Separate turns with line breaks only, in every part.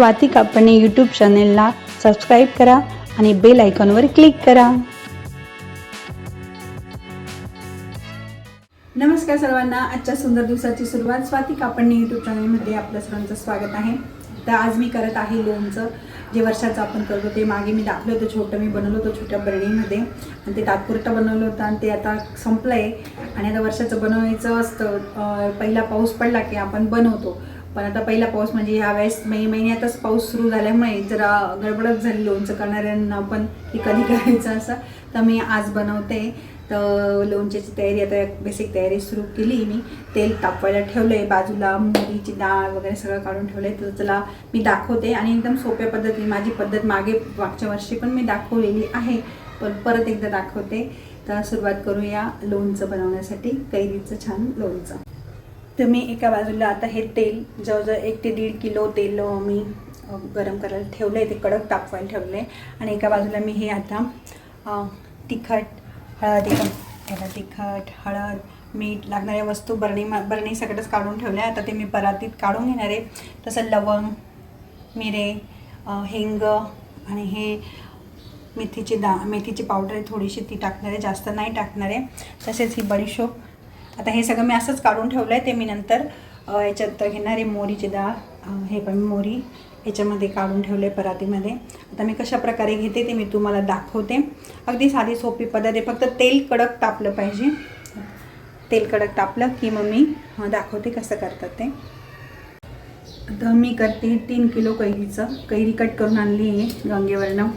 Swati Kapane YouTube चॅनेलला subscribe करा आणि बेल आयकॉनवर क्लिक करा. नमस्कार सर्वांना. आजच्या सुंदर दिवसाची सुरुवात स्वाती कापडणे यूट्यूब चॅनलमध्ये आपल्या सर्वांचं स्वागत आहे. तर आज मी करत आहे लोणचं. जे वर्षाचं आपण करतो ते मागे मी दाखलं होतं छोटं मी बनवलं होतं छोट्या बरणीमध्ये. आणि ते तात्पुरतं बनवलं होतं आणि ते आता संपलं आहे आणि आता वर्षाचं बनवायचं असतं पहिला पाऊस पडला की आपण बनवतो. पण आता पहिला पाऊस म्हणजे यावेळेस मे महिन्यातच पाऊस सुरू झाल्यामुळे जरा गडबडच झाली लोणचं करणाऱ्यांना पण की कधी करायचं असं. तर मी आज बनवते. तर लोणच्याची तयारी आता बेसिक तयारी सुरू केली मी. तेल तापवायला ठेवलं आहे बाजूला मोहरीची डाळ वगैरे सगळं काढून ठेवलं आहे तर चला मी दाखवते. आणि एकदम सोप्या पद्धतीने माझी पद्धत मागे मागच्या वर्षी पण मी दाखवलेली आहे. पण परत एकदा दाखवते. तर सुरुवात करूया लोणचं बनवण्यासाठी. कैरीचं छान लोणचं. तर मी एका बाजूला आता हे तेल जवळजवळ एक ते दीड किलो तेल मी गरम करायला ठेवलं आहे ते कडक तापवायला ठेवलं आहे आणि एका बाजूला मी हे आता तिखट हळद एका याला तिखट हळद मीठ लागणाऱ्या वस्तू बरणी बरणी सगळंच काढून ठेवल्या. आहे आता ते मी परातीत काढून घेणार आहे. तसं लवंग मिरे हिंग आणि हे मेथीची दा मेथीची पावडर आहे थोडीशी ती टाकणार आहे जास्त नाही टाकणार आहे. तसेच ही बडीशोप आता हे सगळं मी असंच काढून ठेवलं आहे ते मी नंतर याच्यात घेणार आहे मोरीची डाळ हे पण मोरी याच्यामध्ये काढून ठेवले परातीमध्ये. आता मी कशा प्रकारे घेते ते मी तुम्हाला दाखवते. अगदी साधी सोपी पद्धत आहे. फक्त तेल कडक तापलं पाहिजे. तेल कडक तापलं की मग मी दाखवते कसं करतात ते. आता मी करते तीन किलो कैरीचं. कैरी कट करून आणली आहे गंगेवरनं.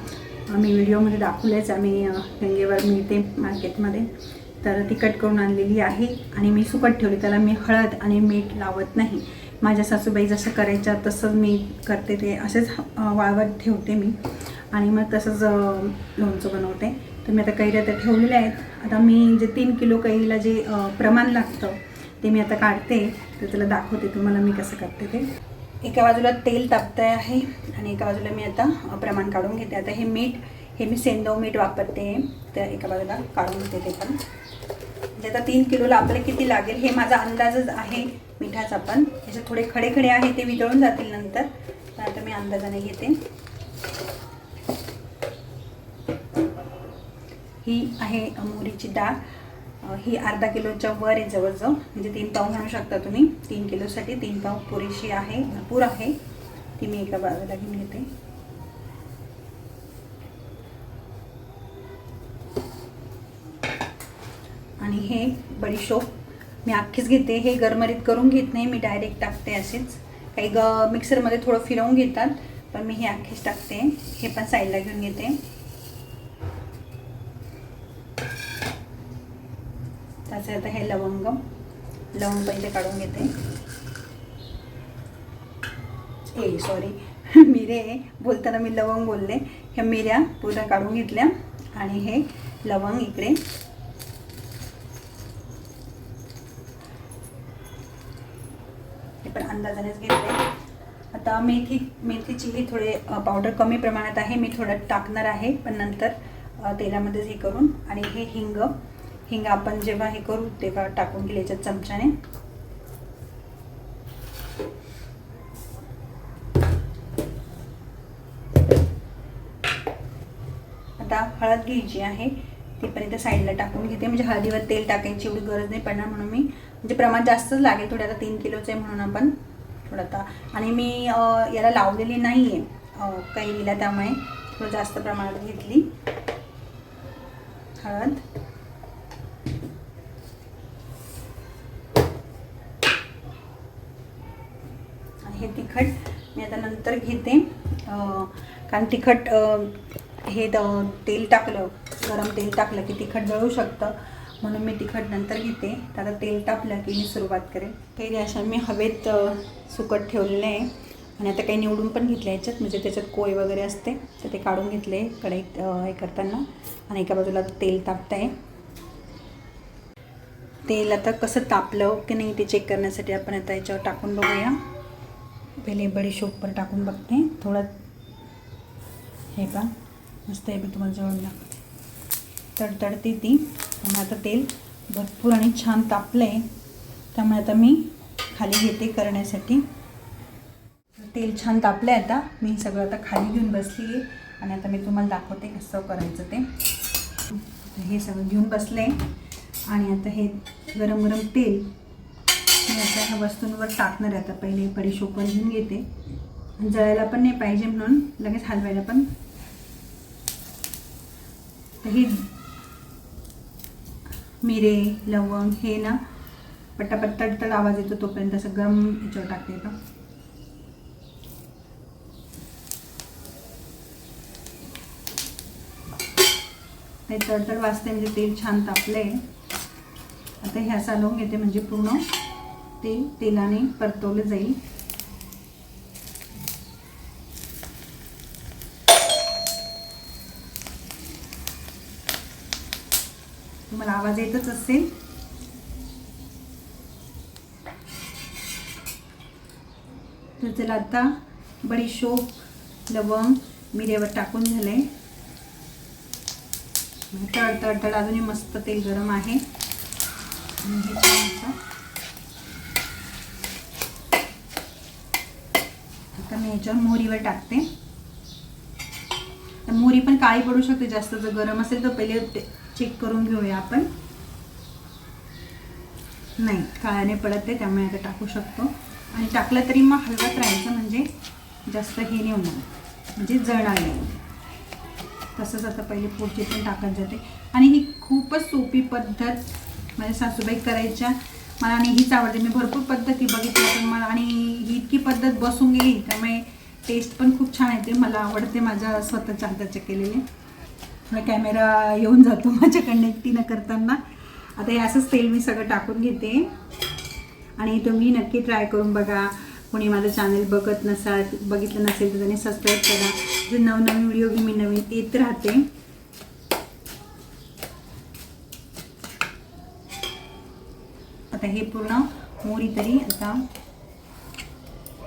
मी व्हिडिओमध्ये दाखवलेच आम्ही गंगेवर मिळते मार्केटमध्ये. तर ती कट करून आणलेली आहे आणि मी सुकट ठेवली. त्याला मी हळद आणि मीठ लावत नाही. माझ्या सासूबाई जसं करायच्या तसंच मी करते ते असेच वाळवत ठेवते मी. आणि मग तसंच लोणचं बनवते. तर मी आता कैऱ्या तर ठेवलेल्या आहेत. आता मी जे तीन किलो कैरीला जे प्रमाण लागतं ते मी आता काढते. तर त्याला दाखवते तुम्हाला मी कसं करते ते. एका बाजूला तेल तापतं आहे आणि एका बाजूला मी आता प्रमाण काढून घेते. आता हे मीठ हे मी सेंदव मीठ वापरते. तर एका बाजूला काढून घेते ते पण. म्हणजे आता तीन किलोला आपल्याला किती लागेल हे माझा अंदाजच आहे मिठाचा पण. याचे थोडे खडे खडे आहे ते वितळून जातील नंतर. तर आता मी अंदाजाने घेते. ही आहे मोहरीची डाळ. ही अर्धा किलोच्या वर आहे जवळजवळ. म्हणजे तीन पाव म्हणू शकता तुम्ही. तीन किलोसाठी तीन पाव पुरेशी आहे. भरपूर आहे. ती मी एका बाजूला घेऊन घेते. आणि हे बडीशोप मी अख्खीच घेते हे गरमरीत करून घेत नाही मी डायरेक्ट टाकते असेच. काही ग मिक्सरमध्ये थोडं फिरवून घेतात पण मी हे अख्खीच टाकते. हे पण साईडला घेऊन घेते. त्याचे आता हे लवंग लवंग पहिले काढून घेते. ए सॉरी मिरे बोलताना मी लवंग बोलले. ह्या मिऱ्या पूर्ण काढून घेतल्या आणि हे लवंग इकडे हे पण अंदाजानेच घेतले. आता मेथी मेथीची ही थोडे पावडर कमी प्रमाणात आहे. मी थोडं टाकणार आहे पण नंतर तेलामध्येच हे करून. आणि हे हिंग हिंग आपण जेव्हा हे करू तेव्हा टाकून घेईल याच्यात चमच्याने. आता हळद घ्यायची आहे. ती पण इथे साईडला टाकून घेते. म्हणजे हळदीवर तेल टाकायची एवढी गरज नाही पडणार म्हणून मी. म्हणजे प्रमाण जास्तच लागेल. थोडं आता तीन किलोचं आहे म्हणून आपण. थोडं आता. आणि मी याला लावलेली नाही आहे कैरीला त्यामुळे थोडं जास्त प्रमाणात घेतली. हळद. हे तिखट मी आता नंतर घेते. कारण तिखट अं, हे द- तेल टाकलं गरम तेल टाकलं की तिखट जळू शकतं. म्हणून मी तिखट नंतर घेते. तर आता तेल टाकलं की मी सुरुवात करेन. कैरी अशा मी हवेत सुकट ठेवलेलं आहे. आणि आता काही निवडून पण घेतलं याच्यात. म्हणजे त्याच्यात कोय वगैरे असते तर ते काढून घेतले कढईत हे करताना. आणि एका बाजूला तेल तापत आहे. तेल आता कसं तापलं की नाही ते चेक करण्यासाठी आपण आता याच्यावर टाकून बघूया. पहिले बडीशोपवर टाकून बघते. थोडं हे का मस्त आहे मी तुम्हाला जवळ दाखवते. तडतडते ती. आणि आता तेल भरपूर आणि छान तापलं आहे त्यामुळे आता मी खाली घेते करण्यासाठी. तेल छान तापलं आहे आता. मी सगळं आता खाली घेऊन बसली आहे. आणि आता मी तुम्हाला दाखवते कसं करायचं ते. हे सगळं घेऊन बसले आणि आता हे गरम गरम तेल मी आता ह्या वस्तूंवर टाकणार आहे. आता पहिले बडीशोपवर घेऊन घेते. जळायला पण नाही पाहिजे म्हणून लगेच हलवायला पण तर हे मिरे लवंग हे ना पटापट तडतड आवाज येतो तोपर्यंत असं गरम याच्यावर टाकते का? हे तडतड वाजते म्हणजे तेल छान तापलंय. आता ह्या सालवून घेते म्हणजे पूर्ण. ते तेलाने परतवलं जाईल. तुम्हाला आवाज येतच असेल. तर चला आता बडीशोप लवंग मिरेवर टाकून झालंय. तड तळ तड अजूनही मस्त तेल गरम आहे. आता. मी याच्यावर मोहरीवर टाकते. मोहरी पण काळी पडू शकते जास्त जर गरम असेल तर पहिले चेक करून घेऊया आपण. नाही काळ्याने पडत आहे त्यामुळे आता टाकू शकतो. आणि टाकलं तरी मग हलवत राहायचं म्हणजे जास्त हे नाही होणार. म्हणजे जळणार नाही तसंच आता पहिले पुढची पण टाकत जाते. आणि ही खूपच सोपी पद्धत माझ्या सासूबाई करायच्या. मला आणि हीच आवडते. मी भरपूर पद्धती बघितल्या पण मला आणि ही इतकी पद्धत बसून गेली त्यामुळे टेस्ट पण खूप छान येते. मला आवडते माझ्या स्वतःच्या हाताच्या केलेले. कॅमेरा येऊन जातो माझ्याकडनं एकटीनं करताना. आता हे असंच तेल मी सगळं टाकून घेते. आणि तुम्ही नक्की ट्राय करून बघा. कोणी माझं चॅनल बघत नसाल बघितलं नसेल तर त्यांनी सबस्क्राईब करा. जे नवनवीन व्हिडिओ मी नवीन येत राहते. आता हे पूर्ण मोरी तरी आता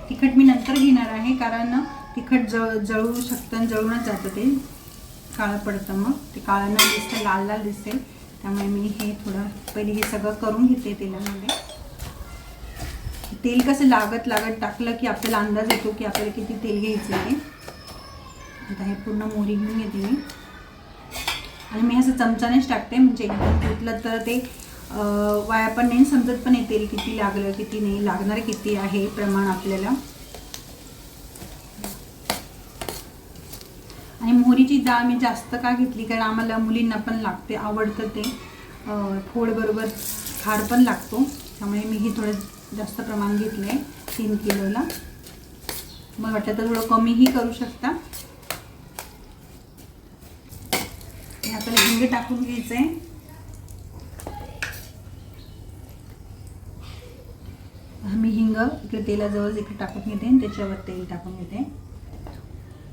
तिखट मी नंतर घेणार आहे कारण तिखट जळ जळू शकतं आणि जळूनच जातं ते. काळं पडतं मग. ते काळं न दिसतं लाल लाल दिसते. त्यामुळे मी हे थोडं पहिले हे सगळं करून घेते तेलामध्ये. तेल कसं लागत लागत टाकलं की आपल्याला अंदाज येतो की आपल्याला किती तेल घ्यायचं आहे. ते आता हे पूर्ण मोरी घेऊन घेते मी. आणि मी असं चमचानेच टाकते म्हणजे एकदम तुटलं तर ते वाया पण नाही समजत पण नाही तेल किती लागलं किती नाही लागणार किती आहे प्रमाण आपल्याला आणि मोहरीची डाळ मी जास्त का घेतली? कारण आम्हाला मुलींना पण लागते आवडतं ते. फोडबरोबर खार पण लागतो. त्यामुळे मी ही थोडं जास्त प्रमाण घेतलं आहे तीन किलोला. मग वाटलं तर थोडं कमीही करू शकता. हे आपल्याला हिंग टाकून घ्यायचं आहे मी हिंग इकडे तेलाजवळ इकडे टाकून घेते त्याच्यावर तेल टाकून घेते.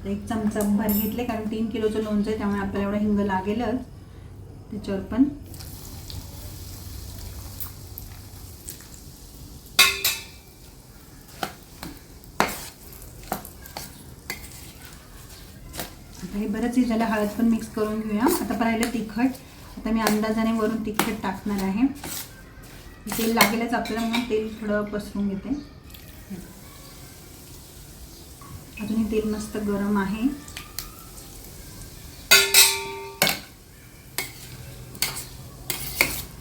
एक चमचा भर घेतले कारण तीन किलोचं लोणचं आहे त्यामुळे आपल्याला एवढा हिंग लागेलच. त्याच्यावर पण आता हे बरंच झालं हळद पण मिक्स करून घेऊया. आता राहिलं तिखट. आता मी अंदाजाने वरून तिखट टाकणार आहे. तेल लागेलच आपल्याला म्हणून तेल थोडं पसरून घेते. अजूनही तेल मस्त गरम आहे.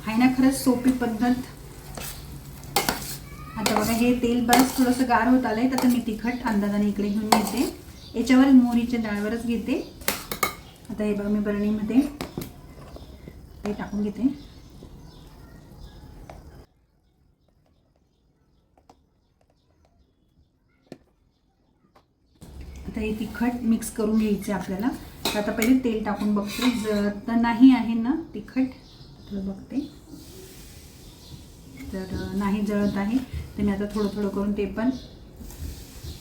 आहे ना खरंच सोपी पद्धत. आता बघा हे तेल बस थोडंसं गार होत आलंय तर आता मी तिखट अंदाजाने इकडे घेऊन घेते याच्यावर मोहरीच्या डाळवरच घेते. आता हे बघा मी बरणीमध्ये ते टाकून घेते. आता हे तिखट मिक्स करून घ्यायचं आहे आपल्याला. तर आता पहिले तेल टाकून बघते. जर तर नाही आहे ना तिखट तर बघते. तर नाही जळत आहे तर मी आता थोडं थोडं करून ते पण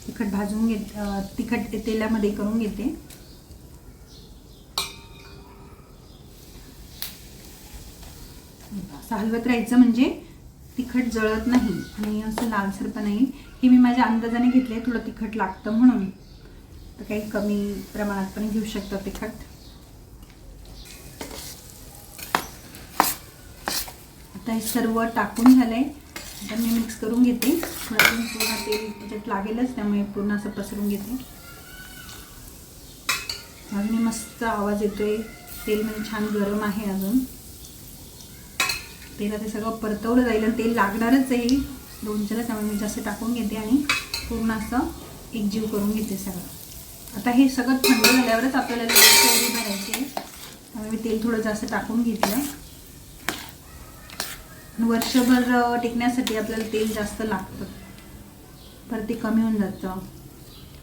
तिखट भाजून घेत तिखट तिखट तेलामध्ये करून घेते. असं हलवत राहायचं म्हणजे तिखट जळत नाही आणि असं लालसर पण नाही हे मी माझ्या अंदाजाने घेतले थोडं तिखट लागतं म्हणून. काही कमी प्रमाणात पण घेऊ शकता तिखट. आता हे सर्व टाकून झालं आहे आता मी मिक्स करून घेते. थोडं पूर्ण तेल त्याच्यात लागेलच त्यामुळे पूर्ण असं पसरून घेते. अजूनही मस्त आवाज येतोय. तेल म्हणजे छान गरम आहे अजून. तेला ते सगळं परतवलं जाईल आणि तेल लागणारच आहे. लोणच्याला त्यामुळे मी जास्त टाकून घेते आणि पूर्ण असं एकजीव करून घेते सगळं. आता हे सगळं थंड झाल्यावरच आपल्याला लोणचं भरायची आहे. त्यामुळे मी तेल थोडं जास्त टाकून घेतलं. वर्षभर टिकण्यासाठी आपल्याला तेल जास्त लागतं. परत ते कमी होऊन जातं.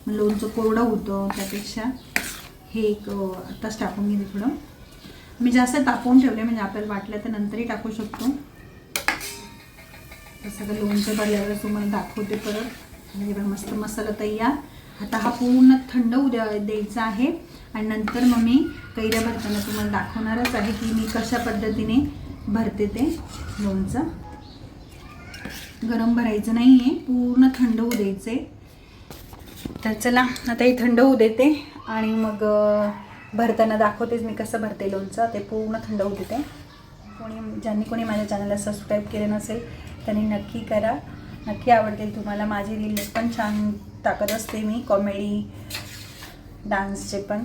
लोणचं कोरडं होतं त्यापेक्षा. हे एक आत्ताच टाकून घेते थोडं. मी जास्त तापवून ठेवले म्हणजे आपल्याला वाटलं तर नंतरही टाकू शकतो. सगळं लोणचं भरल्यावर तुम्हाला दाखवते परत. म्हणजे मस्त मसाला तयार. आता हा पूर्ण थंड उद्या द्यायचा आहे. आणि नंतर मग मी कैऱ्या भरताना तुम्हाला दाखवणारच आहे की मी कशा पद्धतीने भरते ते लोणचं. गरम भरायचं नाही आहे पूर्ण थंड होऊ द्यायचे तर चला आता हे थंड होऊ देते आणि मग भरताना दाखवतेच मी कसं भरते लोणचं. ते पूर्ण थंड होऊ देते. कोणी ज्यांनी कोणी माझ्या चॅनलला सबस्क्राईब केले नसेल त्यांनी नक्की करा. नक्की आवडतील तुम्हाला माझी रील्स पण छान टाकत असते मी. कॉमेडी डान्सचे पण.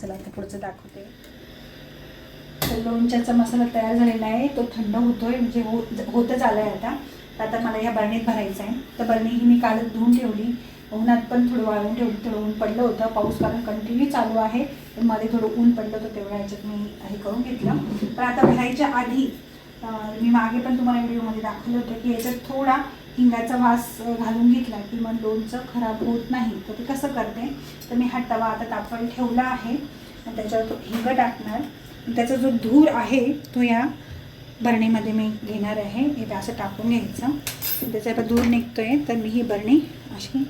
चला आता पुढचं दाखवते. तर लोणच्याचा मसाला तयार झालेला आहे. तो थंड होतोय म्हणजे हो होतच आला आहे आता. आता मला ह्या बरणीत भरायचं आहे. तर बरणी ही मी कालच धुवून ठेवली. उन्हात पण थोडं वाळून ठेवली थोडं ऊन पडलं होतं. पाऊस कारण कंटिन्यू चालू आहे. तर मध्ये थोडं ऊन पडलं होतं तेवढ्या ह्याच्यात मी हे करून घेतलं. तर आता भरायच्या आधी मी मागे पण तुम्हाला व्हिडिओमध्ये दाखवलं होतं की याच्यात थोडा हिंगाचा वास घालून घेतला की मग लोणचं खराब होत नाही. तर ते कसं करते? तर मी हा तवा आता तापवायला ठेवला आहे. आणि त्याच्यावर तो हिंग टाकणार. त्याचा जो धूर आहे तो या बरणीमध्ये मी घेणार आहे. हे असं टाकून घ्यायचं. त्याचा आता धूर आहे तर मी ही बरणी अशी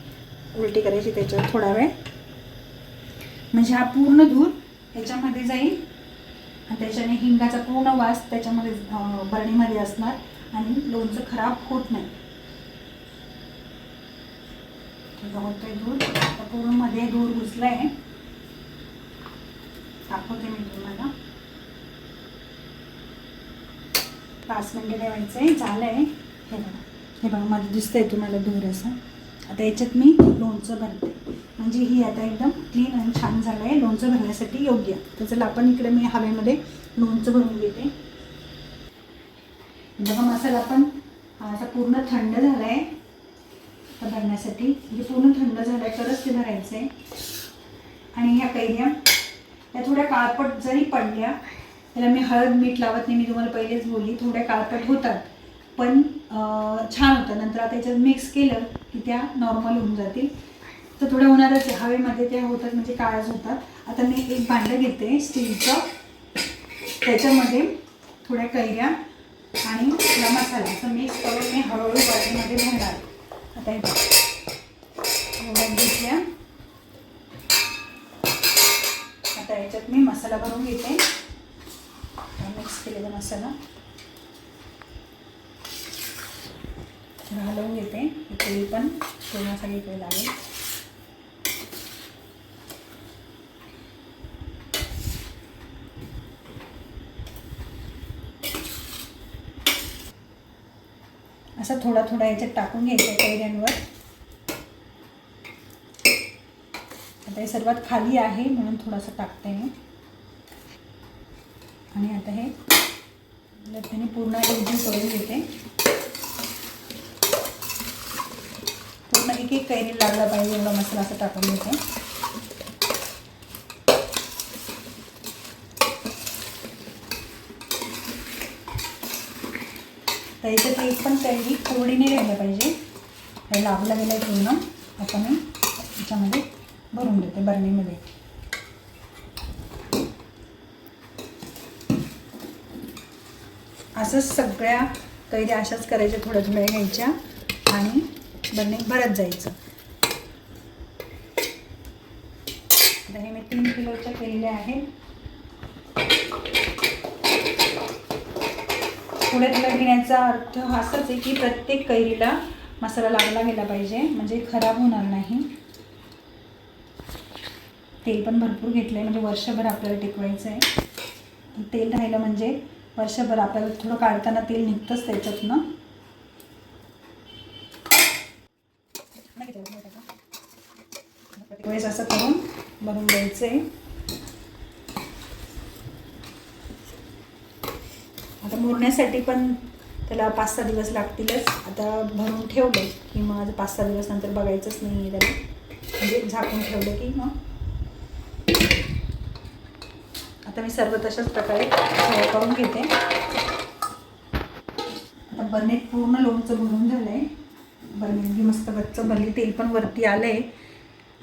उलटी करायची त्याच्यावर थोडा वेळ. म्हणजे हा पूर्ण धूर ह्याच्यामध्ये जाईल. आणि त्याच्याने हिंगाचा पूर्ण वास त्याच्यामध्ये बरणीमध्ये असणार. आणि लोणचं खराब होत नाही ठीक आहे, होतोय दूध. आता पूर्णमध्ये धूर आहे दाखवते मी तुम्हाला पाच मिनटं ठेवायचं झालं आहे हे बघा. हे बघा माझं दिसतंय तुम्हाला धूर असं. आता याच्यात मी लोणचं भरते. म्हणजे ही आता एकदम क्लीन आणि छान झालं आहे लोणचं भरण्यासाठी योग्य. तर चला आपण इकडे मी हवेमध्ये लोणचं भरून घेते. बघा मसाला पण असा पूर्ण थंड झाला आहे भरण्यासाठी म्हणजे पूर्ण थंड झालं आहे तरच ते भरायचं आहे आणि ह्या कैऱ्या या थोड्या काळपट जरी पडल्या त्याला मी हळद मीठ लावत नाही मी तुम्हाला पहिलेच बोलली थोड्या काळपट होतात. पण छान होतं. नंतर आता याच्यात मिक्स केलं की त्या नॉर्मल होऊन जातील. तर थोड्या होणारच आहे हवेमध्ये त्या होतात म्हणजे काळज होतात. आता मी एक भांडं घेते स्टीलचं. त्याच्यामध्ये थोड्या कैऱ्या आणि थोडा मसाला असं मिक्स करून मी हळूहळू वाटीमध्ये भरणार. आता घेतल्या. आता याच्यात मी मसाला भरून घेते. मिक्स केलेला मसाला. घालवून घेते. इकडे पण पूर्ण सगळीकडे लागेल. थोडा थोडा याच्यात टाकून घ्यायचा कैऱ्यांवर. आता हे सर्वात खाली आहे म्हणून थोडंसं टाकते मी. आणि आता हे लठ्ठ्याने पूर्ण एकजीव करून घेते. पूर्ण एक एक कैरी लागला पाहिजे एवढा मसाला असं टाकून घेते. तर याच्यात पण काही कोरडी राहिलं पाहिजे. हे लागला गेलं पूर्ण. आता मी त्याच्यामध्ये भरून देते बरणीमध्ये. असंच सगळ्या कैद्या अशाच करायच्या थोड्या थोड्या घ्यायच्या आणि बरणीत भरत जायचं. आता हे मी तीन किलोच्या केलेल्या आहेत. पुढे तुला घेण्याचा अर्थ असाच आहे की प्रत्येक कैरीला मसाला लागला गेला पाहिजे म्हणजे खराब होणार नाही. तेल पण भरपूर घेतलं आहे म्हणजे वर्षभर आपल्याला टिकवायचं आहे. तेल राहिलं म्हणजे वर्षभर आपल्याला थोडं काढताना तेल निघतंच त्याच्यातनं. वेळेस असं करून बनवून द्यायचं आहे आता मुरण्यासाठी पण त्याला पाच सहा दिवस लागतीलच. आता भरून ठेवलं की मग आता पाच सहा दिवस नंतर बघायचंच नाही आहे त्याला. म्हणजे झाकून ठेवलं की मग. आता मी सर्व तशाच प्रकारे करून घेते. आता बनेट पूर्ण लोणचं भरून झालं आहे बनली मस्त गच्च भरली तेल पण वरती आलं आहे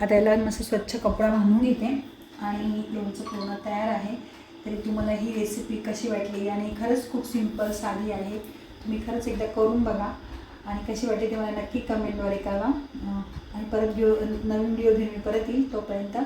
आता याला मस्त स्वच्छ कपडा बांधून घेते. आणि लोणचं पूर्ण तयार आहे. तरी तुम्हाला ही रेसिपी कशी वाटली? आणि खरंच खूप सिंपल साधी आहे. तुम्ही खरंच एकदा करून बघा. आणि कशी वाटली ते मला नक्की कमेंटद्वारे कळवा. आणि परत व्हिडिओ नवीन व्हिडिओ घेऊन मी परत येईल तोपर्यंत.